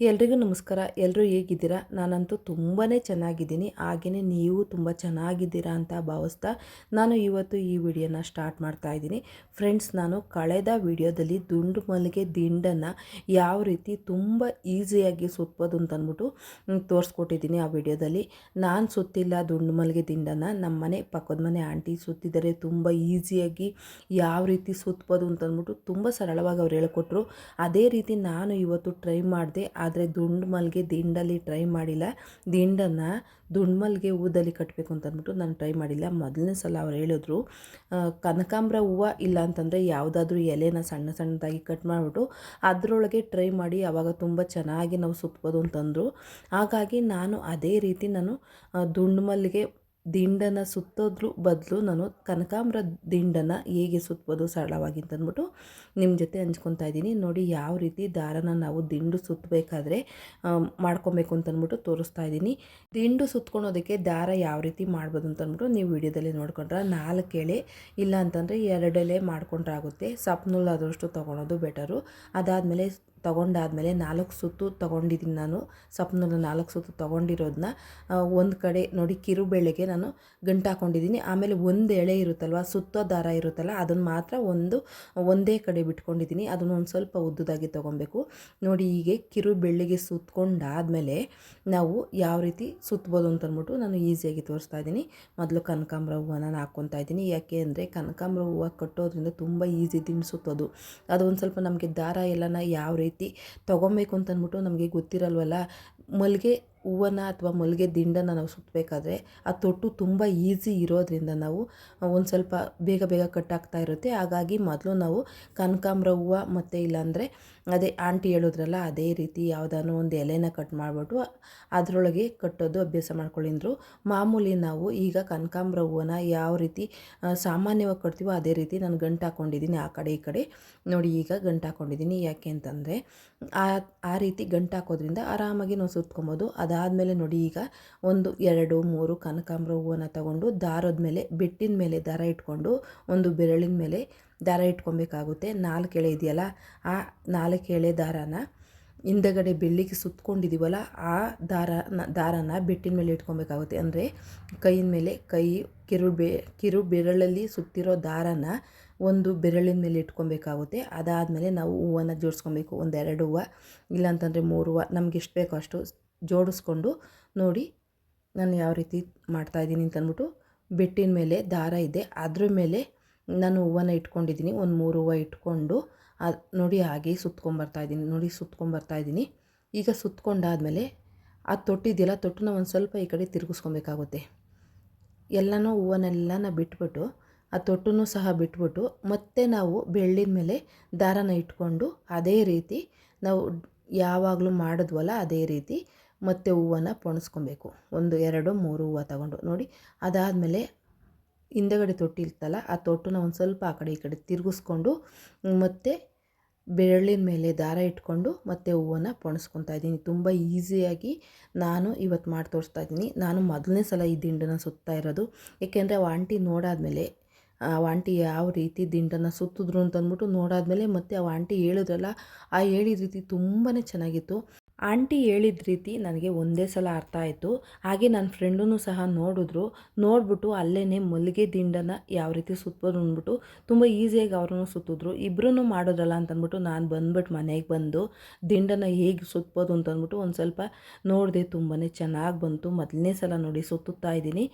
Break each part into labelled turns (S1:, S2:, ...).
S1: ಎಲ್ರಿಗೂ ನಮಸ್ಕಾರ. ಎಲ್ಲರೂ ಹೇಗಿದ್ದೀರಾ? ನಾನಂತೂ ತುಂಬಾ ಚೆನ್ನಾಗಿದ್ದೀನಿ. ಹಾಗೆಯೇ ನೀವು ತುಂಬ ಚೆನ್ನಾಗಿದ್ದೀರಾ ಅಂತ ಭಾವಿಸ್ತಾ ನಾನು ಇವತ್ತು ಈ ವಿಡಿಯೋನ ಸ್ಟಾರ್ಟ್ ಮಾಡ್ತಾ ಇದ್ದೀನಿ. ಫ್ರೆಂಡ್ಸ್, ನಾನು ಕಳೆದ ವಿಡಿಯೋದಲ್ಲಿ ದುಂಡು ಮಲ್ಲಿಗೆ ದಿಂಡನ್ನು ಯಾವ ರೀತಿ ತುಂಬ ಈಸಿಯಾಗಿ ಸುತ್ಬೋದು ಅಂತ ಅಂದ್ಬಿಟ್ಟು ತೋರಿಸ್ಕೊಟ್ಟಿದ್ದೀನಿ ಆ ವಿಡಿಯೋದಲ್ಲಿ. ನಾನು ಸುತ್ತಿಲ್ಲ ದುಂಡು ಮಲ್ಲಿಗೆ ದಿಂಡನ್ನು. ನಮ್ಮ ಮನೆ ಪಕ್ಕದ ಮನೆ ಆಂಟಿ ಸುತ್ತಿದ್ದಾರೆ. ತುಂಬ ಈಸಿಯಾಗಿ ಯಾವ ರೀತಿ ಸುತ್ತಬೋದು ಅಂತ ಅಂದ್ಬಿಟ್ಟು ತುಂಬ ಸರಳವಾಗಿ ಅವ್ರು ಹೇಳ್ಕೊಟ್ರು. ಅದೇ ರೀತಿ ನಾನು ಇವತ್ತು ಟ್ರೈ ಮಾಡಿದೆ. ಆದರೆ ದುಂಡು ಮಲ್ಲಿಗೆ ದಿಂಡಲ್ಲಿ ಟ್ರೈ ಮಾಡಿಲ್ಲ. ದಿಂಡನ್ನು ದುಂಡು ಮಲ್ಲಿಗೆ ಹೂದಲ್ಲಿ ಕಟ್ಟಬೇಕು ಅಂತ ಅಂದ್ಬಿಟ್ಟು ನಾನು ಟ್ರೈ ಮಾಡಿಲ್ಲ. ಮೊದಲನೇ ಸಲ ಅವ್ರು ಹೇಳಿದ್ರು ಕನಕಾಂಬ್ರ ಹೂವು ಇಲ್ಲ ಅಂತಂದರೆ ಯಾವುದಾದ್ರೂ ಎಲೆನ ಸಣ್ಣ ಸಣ್ಣದಾಗಿ ಕಟ್ ಮಾಡಿಬಿಟ್ಟು ಅದರೊಳಗೆ ಟ್ರೈ ಮಾಡಿ ಆವಾಗ ತುಂಬ ಚೆನ್ನಾಗಿ ನಾವು ಸುತ್ತಬೋದು ಅಂತಂದರು. ಹಾಗಾಗಿ ನಾನು ಅದೇ ರೀತಿ ನಾನು ದುಂಡು ಮಲ್ಲಿಗೆ ದಿಂಡನ್ನು ಸುತ್ತೋದ್ರ ಬದಲು ನಾನು ಕನಕಾಂಬರ ದಿಂಡನ್ನು ಹೇಗೆ ಸುತ್ತಬೋದು ಸರಳವಾಗಿ ಅಂತಂದ್ಬಿಟ್ಟು ನಿಮ್ಮ ಜೊತೆ ಹಂಚ್ಕೊತಾ ಇದ್ದೀನಿ. ನೋಡಿ ಯಾವ ರೀತಿ ದಾರನ ನಾವು ದಿಂಡು ಸುತ್ತಬೇಕಾದ್ರೆ ಮಾಡ್ಕೊಬೇಕು ಅಂತಂದ್ಬಿಟ್ಟು ತೋರಿಸ್ತಾ ಇದ್ದೀನಿ. ದಿಂಡು ಸುತ್ಕೊಳೋದಕ್ಕೆ ದಾರ ಯಾವ ರೀತಿ ಮಾಡ್ಬೋದು ಅಂತಂದ್ಬಿಟ್ಟು ನೀವು ವಿಡಿಯೋದಲ್ಲಿ ನೋಡ್ಕೊಂಡ್ರೆ ನಾಲ್ಕು ಎಳೆ, ಇಲ್ಲ ಅಂತಂದರೆ ಎರಡು ಎಳೆ ಮಾಡ್ಕೊಂಡ್ರೆ ಆಗುತ್ತೆ ಸಪ್ನುಲ್ ಆದಷ್ಟು ತೊಗೊಳೋದು ಬೆಟರು. ಅದಾದಮೇಲೆ ತೊಗೊಂಡಾದ್ಮೇಲೆ ನಾಲ್ಕು ಸುತ್ತು ತೊಗೊಂಡಿದ್ದೀನಿ ನಾನು. ಸಪ್ನಲ್ಲಿ ನಾಲ್ಕು ಸುತ್ತು ತೊಗೊಂಡಿರೋದನ್ನ ಒಂದು ಕಡೆ ನೋಡಿ ಕಿರುಬೆಳೆಗೆ ನಾನು ಗಂಟು ಹಾಕ್ಕೊಂಡಿದ್ದೀನಿ ಆಮೇಲೆ ಒಂದು ಎಳೆ ಇರುತ್ತಲ್ವ, ಸುತ್ತೋ ದಾರ ಇರುತ್ತಲ್ಲ ಅದನ್ನು ಮಾತ್ರ ಒಂದು, ಒಂದೇ ಕಡೆ ಬಿಟ್ಕೊಂಡಿದ್ದೀನಿ. ಅದನ್ನು ಒಂದು ಸ್ವಲ್ಪ ಉದ್ದದಾಗಿ ತೊಗೊಬೇಕು. ನೋಡಿ ಹೀಗೆ ಕಿರುಬೆಳ್ಳಿಗೆ ಬೆಳ್ಳಿಗೆ ಸುತ್ಕೊಂಡಾದಮೇಲೆ ನಾವು ಯಾವ ರೀತಿ ಸುತ್ತಬೋದು ಅಂತಂದ್ಬಿಟ್ಟು ನಾನು ಈಸಿಯಾಗಿ ತೋರಿಸ್ತಾ ಇದ್ದೀನಿ. ಮೊದಲು ಕನಕಾಂಬರ ಹೂವನ ಹಾಕ್ಕೊತಾ ಇದ್ದೀನಿ. ಯಾಕೆ ಅಂದರೆ ಕನಕಾಂಬರ ಹೂವು ಕಟ್ಟೋದ್ರಿಂದ ತುಂಬ ಈಸಿ ತಿನ್ನಿಸುತ್ತೋದು ಸುತ್ತೋದು ಅದು ಒಂದು ಸ್ವಲ್ಪ ನಮಗೆ ದಾರ ಎಲ್ಲನ ಯಾವ ರೀತಿ ತೊಗೊಬೇಕು ಅಂತಂದ್ಬಿಟ್ಟು ನಮಗೆ ಗೊತ್ತಿರಲ್ವಲ್ಲ ಮಲ್ಲಿಗೆ ಹೂವನ್ನ ಅಥವಾ ಮಲ್ಲಿಗೆ ದಿಂಡನ್ನು ನಾವು ಸುತ್ತಬೇಕಾದ್ರೆ ಆ ತೊಟ್ಟು ತುಂಬ ಈಸಿ ಇರೋದ್ರಿಂದ ನಾವು ಒಂದು ಸ್ವಲ್ಪ ಬೇಗ ಬೇಗ ಕಟ್ಟಾಗ್ತಾ ಇರುತ್ತೆ. ಹಾಗಾಗಿ ಮೊದಲು ನಾವು ಕನಕಾಂಬ್ರ ಹೂವು ಮತ್ತು ಇಲ್ಲಾಂದರೆ ಅದೇ ಆಂಟಿ ಹೇಳಿದ್ರಲ್ಲ, ಅದೇ ರೀತಿ ಯಾವುದಾದ್ರು ಒಂದು ಎಲೆನ ಕಟ್ ಮಾಡಿಬಿಟ್ಟು ಅದರೊಳಗೆ ಕಟ್ಟೋದು ಅಭ್ಯಾಸ ಮಾಡ್ಕೊಳ್ಳಿದ್ರು ಮಾಮೂಲಿ ನಾವು ಈಗ ಕನಕಾಂಬ್ರ ಹೂವನ್ನ ಯಾವ ರೀತಿ ಸಾಮಾನ್ಯವಾಗಿ ಕಟ್ತೀವೋ ಅದೇ ರೀತಿ ನಾನು ಗಂಟು ಹಾಕ್ಕೊಂಡಿದ್ದೀನಿ ಆ ಕಡೆ ಈ ಕಡೆ. ನೋಡಿ ಈಗ ಗಂಟು ಹಾಕ್ಕೊಂಡಿದ್ದೀನಿ ಯಾಕೆ ಅಂತಂದರೆ ಆ ಆ ರೀತಿ ಗಂಟು ಹಾಕೋದ್ರಿಂದ ಆರಾಮಾಗಿ ನಾವು ಸುತ್ಕೊಬೋದು. ಅದಾದಮೇಲೆ ನೋಡಿ ಈಗ ಒಂದು ಎರಡು ಮೂರು ಕನಕಾಂಬ್ರ ಹೂವನ್ನು ತಗೊಂಡು ದಾರದ ಮೇಲೆ ಬೆಟ್ಟಿನ ಮೇಲೆ ದಾರ ಇಟ್ಕೊಂಡು ಒಂದು ಬೆರಳಿನ ಮೇಲೆ ದಾರ ಇಟ್ಕೊಬೇಕಾಗುತ್ತೆ. ನಾಲ್ಕು ಎಳೆ ಇದೆಯಲ್ಲ, ಆ ನಾಲ್ಕು ಎಳೆ ದಾರಾನ ಹಿಂದಗಡೆ ಬೆಳ್ಳಿಗೆ ಸುತ್ತಕೊಂಡಿದ್ದೀವಲ್ಲ ಆ ದಾರನ ದಾರನ ಬೆಟ್ಟಿನ ಮೇಲೆ ಇಟ್ಕೊಬೇಕಾಗುತ್ತೆ. ಅಂದರೆ ಕೈಯಿನ ಮೇಲೆ ಕೈ, ಕಿರು ಬೆ, ಕಿರು ಬೆರಳಲ್ಲಿ ಸುತ್ತಿರೋ ದಾರನ ಒಂದು ಬೆರಳಿನ ಮೇಲೆ ಇಟ್ಕೊಬೇಕಾಗುತ್ತೆ. ಅದಾದಮೇಲೆ ನಾವು ಹೂವನ್ನು ಜೋಡಿಸ್ಕೊಬೇಕು. ಒಂದೆರಡು ಹೂವು, ಇಲ್ಲಾಂತಂದರೆ ಮೂರು ಹೂವು, ನಮ್ಗೆ ಎಷ್ಟು ಬೇಕೋ ಅಷ್ಟು ಜೋಡಿಸ್ಕೊಂಡು ನೋಡಿ ನಾನು ಯಾವ ರೀತಿ ಮಾಡ್ತಾಯಿದ್ದೀನಿ ಅಂತಂದ್ಬಿಟ್ಟು ಬೆಟ್ಟಿನ ಮೇಲೆ ದಾರ ಇದೆ. ಅದ್ರ ಮೇಲೆ ನಾನು ಹೂವನ್ನ ಇಟ್ಕೊಂಡಿದ್ದೀನಿ. ಒಂದು ಮೂರು ಹೂವು ಇಟ್ಕೊಂಡು ಅದು ನೋಡಿ ಹಾಗೆ ಸುತ್ಕೊಂಬರ್ತಾ ಇದ್ದೀನಿ. ನೋಡಿ ಸುತ್ಕೊಂಬರ್ತಾಯಿದ್ದೀನಿ ಈಗ ಸುತ್ಕೊಂಡಾದಮೇಲೆ ಆ ತೊಟ್ಟಿದೆಯಲ್ಲ ತೊಟ್ಟನ್ನ ಒಂದು ಸ್ವಲ್ಪ ಈ ಕಡೆ ತಿರುಗಿಸ್ಕೊಬೇಕಾಗುತ್ತೆ. ಎಲ್ಲನೂ ಹೂವನ್ನೆಲ್ಲನ ಬಿಟ್ಬಿಟ್ಟು ಆ ತೊಟ್ಟನ್ನು ಸಹ ಬಿಟ್ಬಿಟ್ಟು ಮತ್ತೆ ನಾವು ಬೆಳ್ಳಿನ ಮೇಲೆ ದಾರನ ಇಟ್ಕೊಂಡು ಅದೇ ರೀತಿ ನಾವು ಯಾವಾಗಲೂ ಮಾಡಿದ್ವಲ್ಲ ಅದೇ ರೀತಿ ಮತ್ತೆ ಹೂವನ್ನು ಪೋಣಿಸ್ಕೊಬೇಕು. ಒಂದು, ಎರಡು, ಮೂರು ಹೂವು ತಗೊಂಡು ನೋಡಿ, ಅದಾದಮೇಲೆ ಹಿಂದೆಗಡೆ ತೊಟ್ಟಿ ಇರ್ತಲ್ಲ ಆ ತೊಟ್ಟನ್ನ ಒಂದು ಸ್ವಲ್ಪ ಆ ಕಡೆ ಈ ಕಡೆ ತಿರುಗಿಸ್ಕೊಂಡು ಮತ್ತು ಬೆರಳಿನ ಮೇಲೆ ದಾರ ಇಟ್ಕೊಂಡು ಮತ್ತೆ ಹೂವನ್ನು ಪೋಣಿಸ್ಕೊತಾ ಇದ್ದೀನಿ. ತುಂಬ ಈಸಿಯಾಗಿ ನಾನು ಇವತ್ತು ಮಾಡಿ ತೋರಿಸ್ತಾ ಇದ್ದೀನಿ. ನಾನು ಮೊದಲನೇ ಸಲ ಈ ದಿಂಡನ್ನು ಸುತ್ತಾ ಇರೋದು. ಏಕೆಂದರೆ ಆ ಆಂಟಿ ನೋಡಾದಮೇಲೆ, ಆ ಆಂಟಿ ಯಾವ ರೀತಿ ದಿಂಡನ್ನು ಸುತ್ತಿದ್ರು ಅಂತಂದ್ಬಿಟ್ಟು ನೋಡಾದ್ಮೇಲೆ ಮತ್ತೆ ಆ ಆಂಟಿ ಹೇಳಿದ್ರಲ್ಲ, ಆ ಹೇಳಿದ ರೀತಿ ತುಂಬಾ ಚೆನ್ನಾಗಿತ್ತು. ಆಂಟಿ ಹೇಳಿದ ರೀತಿ ನನಗೆ ಒಂದೇ ಸಲ ಅರ್ಥ ಆಯಿತು. ಹಾಗೆ ನನ್ನ ಫ್ರೆಂಡೂ ಸಹ ನೋಡಿದ್ರು. ನೋಡಿಬಿಟ್ಟು ಅಲ್ಲೇ ಮಲ್ಲಿಗೆ ದಿಂಡನ ಯಾವ ರೀತಿ ಸುತ್ತೋದು ಅಂದ್ಬಿಟ್ಟು ತುಂಬ ಈಸಿಯಾಗಿ ಅವ್ರೂ ಸುತ್ತಿದ್ರು. ಇಬ್ಬರೂ ಮಾಡೋದಲ್ಲ ಅಂತಂದ್ಬಿಟ್ಟು ನಾನು ಬಂದ್ಬಿಟ್ಟು ಮನೆಗೆ ಬಂದು ದಿಂಡನ ಹೇಗೆ ಸುತ್ತೋದು ಅಂತಂದ್ಬಿಟ್ಟು ಒಂದು ಸ್ವಲ್ಪ ನೋಡಿದೆ ತುಂಬಾ ಚೆನ್ನಾಗಿ ಬಂತು. ಮೊದಲನೇ ಸಲ ನೋಡಿ ಸುತ್ತುತ್ತಾ ಇದ್ದೀನಿ.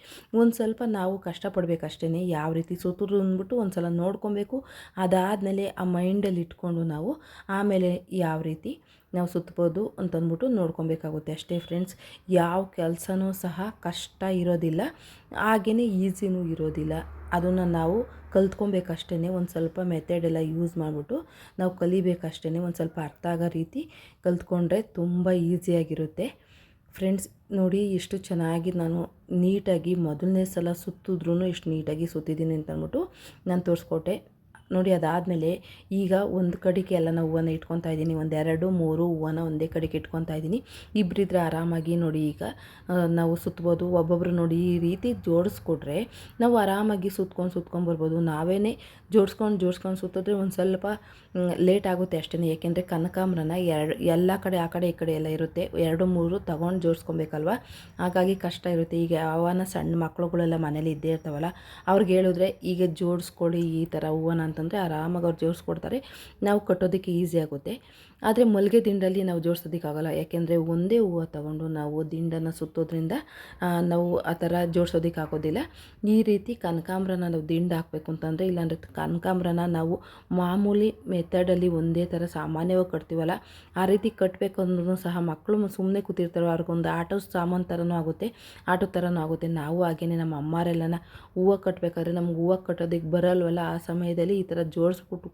S1: ಒಂದು ಸ್ವಲ್ಪ ನಾವು ಕಷ್ಟಪಡಬೇಕಷ್ಟೇ ಯಾವ ರೀತಿ ಸುತ್ತಿದ್ರು ಅಂದ್ಬಿಟ್ಟು ಒಂದು ಸಲ ನೋಡ್ಕೊಬೇಕು. ಅದಾದಮೇಲೆ ಆ ಮೈಂಡಲ್ಲಿ ಇಟ್ಕೊಂಡು ನಾವು ಆಮೇಲೆ ಯಾವ ರೀತಿ ನಾವು ಸುತ್ತಬೋದು ಅಂತಂದ್ಬಿಟ್ಟು ನೋಡ್ಕೊಬೇಕಾಗುತ್ತೆ ಅಷ್ಟೇ ಫ್ರೆಂಡ್ಸ್. ಯಾವ ಕೆಲಸನೂ ಸಹ ಕಷ್ಟ ಇರೋದಿಲ್ಲ ಹಾಗೆಯೇ ಈಸಿನೂ ಇರೋದಿಲ್ಲ. ಅದನ್ನು ನಾವು ಕಲ್ತ್ಕೊಬೇಕಷ್ಟೇ ಒಂದು ಸ್ವಲ್ಪ ಮೆಥಡ್ ಎಲ್ಲ ಯೂಸ್ ಮಾಡಿಬಿಟ್ಟು ನಾವು ಕಲಿಬೇಕಷ್ಟೇ ಒಂದು ಸ್ವಲ್ಪ ಅರ್ಥ ಆಗೋ ರೀತಿ ಕಲ್ತ್ಕೊಂಡ್ರೆ ತುಂಬ ಈಸಿಯಾಗಿರುತ್ತೆ ಫ್ರೆಂಡ್ಸ್, ನೋಡಿ ಎಷ್ಟು ಚೆನ್ನಾಗಿ ನಾನು ನೀಟಾಗಿ ಮೊದಲನೇ ಸಲ ಸುತ್ತಿದ್ರೂ ಇಷ್ಟು ನೀಟಾಗಿ ಸುತ್ತಿದ್ದೀನಿ ಅಂತ ಅಂದ್ಬಿಟ್ಟು ನಾನು ತೋರಿಸ್ಕೊಟ್ಟೆ. ನೋಡಿ ಅದಾದಮೇಲೆ ಈಗ ಒಂದು ಕಡೆಗೆ ಎಲ್ಲ ನಾವು ಹೂವನ್ನ ಇಟ್ಕೊತಾ ಇದ್ದೀನಿ. ಒಂದು ಎರಡು, ಮೂರು ಹೂವನ್ನ ಒಂದೇ ಕಡೆಗೆ ಇಟ್ಕೊತಾ ಇದ್ದೀನಿ. ಇಬ್ಬರಿದ್ರೆ ಆರಾಮಾಗಿ ನೋಡಿ ಈಗ ನಾವು ಸುತ್ತಬೋದು ಒಬ್ಬೊಬ್ಬರು ನೋಡಿ ಈ ರೀತಿ ಜೋಡಿಸ್ಕೊಟ್ರೆ ನಾವು ಆರಾಮಾಗಿ ಸುತ್ಕೊಂಡು ಸುತ್ಕೊಂಡು ಬರ್ಬೋದು. ನಾವೇನೇ ಜೋಡಿಸ್ಕೊಂಡು ಜೋಡಿಸ್ಕೊಂಡು ಸುತ್ತಿದ್ರೆ ಒಂದು ಸ್ವಲ್ಪ ಲೇಟ್ ಆಗುತ್ತೆ ಅಷ್ಟೇ ಏಕೆಂದರೆ ಕನಕಾಂಬ್ರನ ಎರಡು, ಎಲ್ಲ ಕಡೆ, ಆ ಕಡೆ, ಈ ಕಡೆ ಎಲ್ಲ ಇರುತ್ತೆ. ಎರಡು, ಮೂರು ತಗೊಂಡು ಜೋಡಿಸ್ಕೊಬೇಕಲ್ವ? ಹಾಗಾಗಿ ಕಷ್ಟ ಇರುತ್ತೆ. ಈಗ ಯಾವನ ಸಣ್ಣ ಮಕ್ಕಳುಗಳೆಲ್ಲ ಮನೇಲಿ ಇದ್ದೇ ಇರ್ತಾವಲ್ಲ, ಅವ್ರಿಗೆ ಹೇಳಿದ್ರೆ ಈಗ ಜೋಡಿಸ್ಕೊಳ್ಳಿ ಈ ಥರ ಹೂವನ ಅಂತಂದರೆ ಆರಾಮಾಗಿ ಅವ್ರು ಜೋಡಿಸ್ಕೊಡ್ತಾರೆ. ನಾವು ಕಟ್ಟೋದಕ್ಕೆ ಈಸಿ ಆಗುತ್ತೆ. ಆದರೆ ಮಲ್ಲಿಗೆ ದಿಂಡಲ್ಲಿ ನಾವು ಜೋಡಿಸೋದಕ್ಕಾಗಲ್ಲ. ಯಾಕೆಂದರೆ ಒಂದೇ ಹೂವು ತಗೊಂಡು ನಾವು ದಿಂಡನ್ನು ಸುತ್ತೋದ್ರಿಂದ ನಾವು ಆ ಥರ ಜೋಡಿಸೋದಕ್ಕಾಗೋದಿಲ್ಲ. ಈ ರೀತಿ ಕನಕಾಂಬ್ರನ ನಾವು ದಿಂಡು ಹಾಕಬೇಕು ಅಂತಂದರೆ, ಇಲ್ಲಾಂದರೆ ಕನಕಾಂಬ್ರನ ನಾವು ಮಾಮೂಲಿ ಮೆಥಡಲ್ಲಿ ಒಂದೇ ಥರ ಸಾಮಾನ್ಯವಾಗಿ ಕಟ್ತೀವಲ್ಲ, ಆ ರೀತಿ ಕಟ್ಟಬೇಕು ಅಂದ್ರೂ ಸಹ ಮಕ್ಕಳು ಸುಮ್ಮನೆ ಕೂತಿರ್ತಾರೆ, ಅವ್ರಿಗೊಂದು ಆಟೋ ಸಾಮಾನು ಥರನೂ ಆಗುತ್ತೆ, ಆಟೋ ಥರನೂ ಆಗುತ್ತೆ. ನಾವು ಹಾಗೇನೆ ನಮ್ಮ ಅಮ್ಮರೆಲ್ಲನ ಹೂವು ಕಟ್ಟಬೇಕಾದ್ರೆ ನಮ್ಗೆ ಹೂವು ಕಟ್ಟೋದಕ್ಕೆ ಬರಲ್ವಲ್ಲ ಆ ಸಮಯದಲ್ಲಿ ಈ ಥರ ಜೋಡಿಸ್ಬಿಟ್ಟು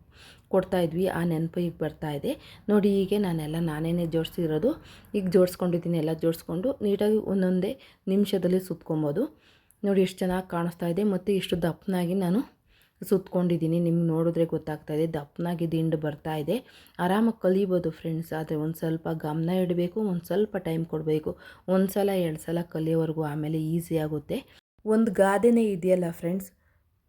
S1: ಕೊಡ್ತಾ ಇದ್ವಿ. ಆ ನೆನಪು ಈಗ ಬರ್ತಾ ಇದೆ. ನೋಡಿ, ಹೀಗೆ ನಾನೆಲ್ಲ ನಾನೇನೆ ಜೋಡಿಸಿರೋದು ಈಗ ಜೋಡಿಸ್ಕೊಂಡಿದ್ದೀನಿ, ಎಲ್ಲ ಜೋಡಿಸ್ಕೊಂಡು ನೀಟಾಗಿ ಒಂದೊಂದೇ ನಿಮಿಷದಲ್ಲಿ ಸುತ್ಕೊಬೋದು. ನೋಡಿ, ಎಷ್ಟು ಚೆನ್ನಾಗಿ ಕಾಣಿಸ್ತಾ ಇದೆ ಮತ್ತು ಇಷ್ಟು ದಪ್ಪನಾಗಿ ನಾನು ಸುತ್ಕೊಂಡಿದ್ದೀನಿ. ನಿಮ್ಗೆ ನೋಡಿದ್ರೆ ಗೊತ್ತಾಗ್ತಾ ಇದೆ ದಪ್ಪನಾಗಿ ದಿಂಡು ಬರ್ತಾ ಇದೆ. ಆರಾಮಾಗಿ ಕಲಿಬೋದು ಫ್ರೆಂಡ್ಸ್, ಆದರೆ ಒಂದು ಸ್ವಲ್ಪ ಗಮನ ಇಡಬೇಕು, ಒಂದು ಸ್ವಲ್ಪ ಟೈಮ್ ಕೊಡಬೇಕು. ಒಂದು ಸಲ, ಎರಡು ಸಲ ಕಲಿಯೋವರೆಗೂ ಆಮೇಲೆ ಈಸಿ ಆಗುತ್ತೆ. ಒಂದು ಗಾದೆನೇ ಇದೆಯಲ್ಲ ಫ್ರೆಂಡ್ಸ್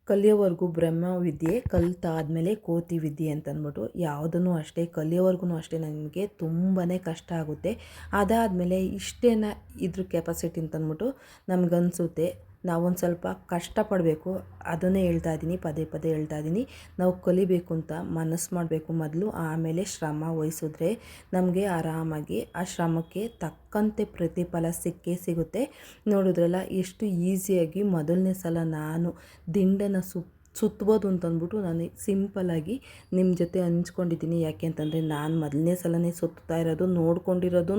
S1: ಕಲಿಯೋವರೆಗೂ ಬ್ರಹ್ಮ ವಿದ್ಯೆ ಕಲಿತಾದ್ಮೇಲೆ ಕೋತಿ ವಿದ್ಯೆ ಅಂತ ಅಂದ್ಬಿಟ್ಟು ಯಾವುದನ್ನು ಅಷ್ಟೇ ಕಲಿಯೋವರೆಗೂ ಅಷ್ಟೇ ನನಗೆ ತುಂಬಾ ಕಷ್ಟ ಆಗುತ್ತೆ. ಅದಾದಮೇಲೆ ಇಷ್ಟೇನ ಇದ್ರ ಕೆಪಾಸಿಟಿ ಅಂತ ಅಂದ್ಬಿಟ್ಟು ನಮಗನ್ಸುತ್ತೆ. ನಾವೊಂದು ಸ್ವಲ್ಪ ಕಷ್ಟಪಡಬೇಕು. ಅದನ್ನೇ ಹೇಳ್ತಾ ಇದ್ದೀನಿ, ಪದೇ ಪದೇ ಹೇಳ್ತಾ ಇದ್ದೀನಿ. ನಾವು ಕಲಿಬೇಕು ಅಂತ ಮನಸ್ಸು ಮಾಡಬೇಕು ಮೊದಲು. ಆಮೇಲೆ ಶ್ರಮ ವಹಿಸಿದ್ರೆ ನಮಗೆ ಆರಾಮಾಗಿ ಆ ಶ್ರಮಕ್ಕೆ ತಕ್ಕಂತೆ ಪ್ರತಿಫಲ ಸಿಕ್ಕೇ ಸಿಗುತ್ತೆ. ನೋಡಿದ್ರಲ್ಲ, ಎಷ್ಟು ಈಸಿಯಾಗಿ ಮೊದಲನೇ ಸಲ ನಾನು ದಿಂಡನ್ನು ಸುತ್ತ ಸುತ್ಬೋದು ಅಂತಂದ್ಬಿಟ್ಟು ನಾನು ಸಿಂಪಲ್ಲಾಗಿ ನಿಮ್ಮ ಜೊತೆ ಹಂಚ್ಕೊಂಡಿದ್ದೀನಿ. ಯಾಕೆ ಅಂತಂದರೆ ನಾನು ಮೊದಲನೇ ಸಲನೇ ಸುತ್ತಾ ಇರೋದು ನೋಡ್ಕೊಂಡಿರೋದು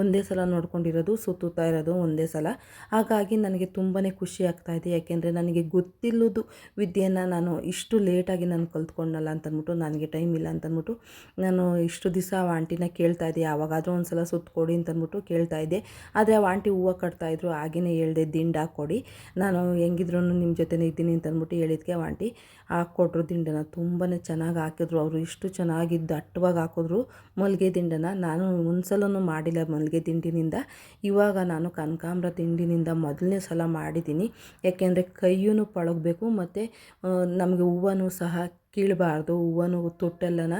S1: ಒಂದೇ ಸಲ ನೋಡ್ಕೊಂಡಿರೋದು, ಸುತ್ತುತ್ತಾ ಇರೋದು ಒಂದೇ ಸಲ. ಹಾಗಾಗಿ ನನಗೆ ತುಂಬಾ ಖುಷಿ ಆಗ್ತಾ ಇದೆ. ಯಾಕೆಂದರೆ ನನಗೆ ಗೊತ್ತಿಲ್ಲದು ವಿದ್ಯೆಯನ್ನು ನಾನು ಇಷ್ಟು ಲೇಟಾಗಿ ನಾನು ಕಲ್ತ್ಕೊಂಡಲ್ಲ ಅಂತಂದ್ಬಿಟ್ಟು ನನಗೆ ಟೈಮ್ ಇಲ್ಲ ಅಂತಂದ್ಬಿಟ್ಟು ನಾನು ಇಷ್ಟು ದಿವಸ ಆ ಆಂಟಿನ ಕೇಳ್ತಾ ಇದ್ದೆ. ಯಾವಾಗಾದರೂ ಒಂದು ಸಲ ಸುತ್ತಕೊಡಿ ಅಂತಂದ್ಬಿಟ್ಟು ಕೇಳ್ತಾ ಇದ್ದೆ. ಆದರೆ ಆ ಆಂಟಿ ಹೂವು ಕಟ್ತಾಯಿದ್ರು ಹಾಗೆಯೇ ಹೇಳಿದೆ, ದಿಂಡು ಕೊಡಿ. ನಾನು ಹೆಂಗಿದ್ರು ನಿಮ್ಮ ಜೊತೆನೇ ಇದ್ದೀನಿ ಅಂತಂದ್ಬಿಟ್ಟು ಹೇಳಿದ್ಕೆ ಆ ಆಂಟಿ ಹಾಕ್ಕೊಟ್ರು ದಿಂಡನ. ತುಂಬಾ ಚೆನ್ನಾಗಿ ಹಾಕಿದ್ರು ಅವರು. ಇಷ್ಟು ಚೆನ್ನಾಗಿ ದಟ್ಟವಾಗಿ ಹಾಕಿದ್ರು ಮಲ್ಲಿಗೆ ದಿಂಡನ. ನಾನು ಒಂದ್ಸಲೂ ಮಾಡಿಲ್ಲ ಮಲ್ಲಿಗೆ ದಿಂಡಿನಿಂದ ಇವಾಗ ನಾನು ಕನಕಾಂಬ್ರ ದಿಂಡಿನಿಂದ ಮೊದಲನೇ ಸಲ ಮಾಡಿದ್ದೀನಿ. ಯಾಕೆಂದರೆ ಕೈಯೂ ಪಳಗಬೇಕು, ಮತ್ತು ನಮಗೆ ಹೂವನ್ನು ಸಹ ಕೀಳಬಾರ್ದು. ಹೂವನ್ನು ತೊಟ್ಟೆಲ್ಲನ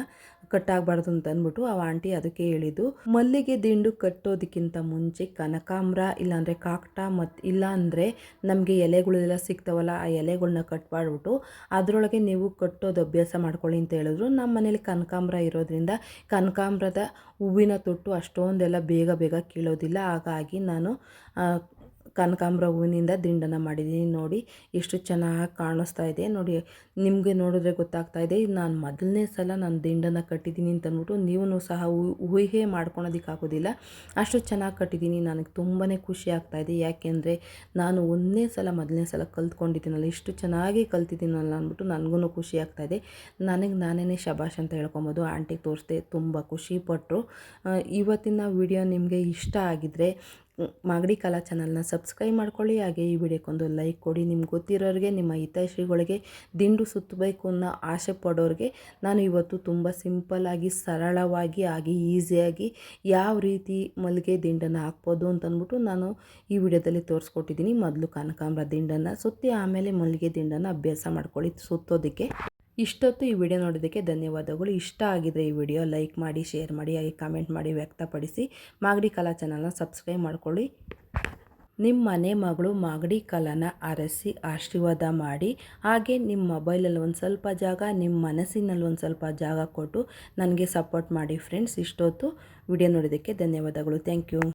S1: ಕಟ್ಟಾಗಬಾರ್ದು ಅಂತ ಅಂದ್ಬಿಟ್ಟು ಆ ಆಂಟಿ ಅದಕ್ಕೆ ಹೇಳಿದ್ದು, ಮಲ್ಲಿಗೆ ದಿಂಡು ಕಟ್ಟೋದಕ್ಕಿಂತ ಮುಂಚೆ ಕನಕಾಂಬ್ರ ಇಲ್ಲಾಂದರೆ ಕಾಕಟ ಮತ್ತು ಇಲ್ಲಾಂದರೆ ನಮಗೆ ಎಲೆಗಳೆಲ್ಲ ಸಿಗ್ತಾವಲ್ಲ, ಆ ಎಲೆಗಳನ್ನ ಕಟ್ ಮಾಡಿಬಿಟ್ಟು ಅದರೊಳಗೆ ನೀವು ಕಟ್ಟೋದು ಅಭ್ಯಾಸ ಮಾಡ್ಕೊಳ್ಳಿ ಅಂತ ಹೇಳಿದ್ರು. ನಮ್ಮ ಮನೇಲಿ ಕನಕಾಂಬ್ರ ಇರೋದ್ರಿಂದ ಕನಕಾಂಬ್ರದ ಹೂವಿನ ತೊಟ್ಟು ಅಷ್ಟೊಂದೆಲ್ಲ ಬೇಗ ಬೇಗ ಕೀಳೋದಿಲ್ಲ. ಹಾಗಾಗಿ ನಾನು ಕನಕಾಂಬ್ರ ಹೂವಿನಿಂದ ದಿಂಡನ ಮಾಡಿದ್ದೀನಿ. ನೋಡಿ, ಎಷ್ಟು ಚೆನ್ನಾಗಿ ಕಾಣಿಸ್ತಾ ಇದೆ. ನೋಡಿ, ನಿಮಗೆ ನೋಡಿದ್ರೆ ಗೊತ್ತಾಗ್ತಾ ಇದೆ ನಾನು ಮೊದಲನೇ ಸಲ ನಾನು ದಿಂಡನ ಕಟ್ಟಿದ್ದೀನಿ ಅಂತಂದ್ಬಿಟ್ಟು ನೀವು ಸಹ ಊಹೆ ಮಾಡ್ಕೊಳೋದಕ್ಕಾಗೋದಿಲ್ಲ ಅಷ್ಟು ಚೆನ್ನಾಗಿ ಕಟ್ಟಿದ್ದೀನಿ. ನನಗೆ ತುಂಬಾ ಖುಷಿ ಆಗ್ತಾ ಇದೆ. ಯಾಕೆಂದರೆ, ನಾನು ಒಂದನೇ ಸಲ, ಮೊದಲನೇ ಸಲ ಕಲ್ತ್ಕೊಂಡಿದ್ದೀನಲ್ಲ, ಇಷ್ಟು ಚೆನ್ನಾಗಿ ಕಲ್ತಿದ್ದೀನಲ್ಲ ಅಂದ್ಬಿಟ್ಟು ನನಗೂ ಖುಷಿ ಆಗ್ತಾ ಇದೆ. ನನಗೆ ನಾನೇ ಶಬಾಷ್ ಅಂತ ಹೇಳ್ಕೊಬೋದು. ಆಂಟಿಗೆ ತೋರಿಸ್ದೆ ತುಂಬ ಖುಷಿಪಟ್ಟರು ಇವತ್ತಿನ ವಿಡಿಯೋ ನಿಮಗೆ ಇಷ್ಟ ಆಗಿದ್ದರೆ ಮಾಗಡಿ ಕಲಾ ಚಾನಲ್ನ ಸಬ್ಸ್ಕ್ರೈಬ್ ಮಾಡ್ಕೊಳ್ಳಿ. ಹಾಗೆ ಈ ವಿಡಿಯೋಕ್ಕೊಂದು ಲೈಕ್ ಕೊಡಿ. ನಿಮ್ಗೆ ಗೊತ್ತಿರೋರಿಗೆ, ನಿಮ್ಮ ಹಿತೈಷಿಗಳಿಗೆ, ದಿಂಡು ಸುತ್ತಬೇಕು ಅನ್ನೋ ಆಸೆ ಪಡೋರಿಗೆ ನಾನು ಇವತ್ತು ತುಂಬ ಸಿಂಪಲ್ಲಾಗಿ ಸರಳವಾಗಿ ಆಗಿ ಈಸಿಯಾಗಿ ಯಾವ ರೀತಿ ಮಲ್ಲಿಗೆ ದಿಂಡನ್ನು ಹಾಕ್ಬೋದು ಅಂತಂದ್ಬಿಟ್ಟು ನಾನು ಈ ವಿಡಿಯೋದಲ್ಲಿ ತೋರಿಸ್ಕೊಟ್ಟಿದ್ದೀನಿ. ಮೊದಲು ಕನಕಾಂಬ್ರ ದಿಂಡನ್ನು ಸುತ್ತಿ ಆಮೇಲೆ ಮಲ್ಲಿಗೆ ದಿಂಡನ್ನು ಅಭ್ಯಾಸ ಮಾಡ್ಕೊಳ್ಳಿ ಸುತ್ತೋದಕ್ಕೆ. ಇಷ್ಟೊತ್ತು ಈ ವಿಡಿಯೋ ನೋಡೋದಕ್ಕೆ ಧನ್ಯವಾದಗಳು. ಇಷ್ಟ ಆಗಿದ್ರೆ ಈ ವಿಡಿಯೋ ಲೈಕ್ ಮಾಡಿ, ಶೇರ್ ಮಾಡಿ, ಹಾಗೆ ಕಾಮೆಂಟ್ ಮಾಡಿ ವ್ಯಕ್ತಪಡಿಸಿ. ಮಾಗಡಿ ಕಲಾ ಚಾನಲ್ನ ಸಬ್ಸ್ಕ್ರೈಬ್ ಮಾಡ್ಕೊಳ್ಳಿ. ನಿಮ್ಮ ಮನೆ ಮಗಳು ಮಾಗಡಿ ಕಲಾನ ಅರಸಿ ಆಶೀರ್ವಾದ ಮಾಡಿ. ಹಾಗೆ ನಿಮ್ಮ ಮೊಬೈಲಲ್ಲಿ ಒಂದು ಸ್ವಲ್ಪ ಜಾಗ, ನಿಮ್ಮ ಮನಸ್ಸಿನಲ್ಲಿ ಒಂದು ಸ್ವಲ್ಪ ಜಾಗ ಕೊಟ್ಟು ನನಗೆ ಸಪೋರ್ಟ್ ಮಾಡಿ ಫ್ರೆಂಡ್ಸ್. ಇಷ್ಟೊತ್ತು ವಿಡಿಯೋ ನೋಡೋದಕ್ಕೆ ಧನ್ಯವಾದಗಳು. Thank you.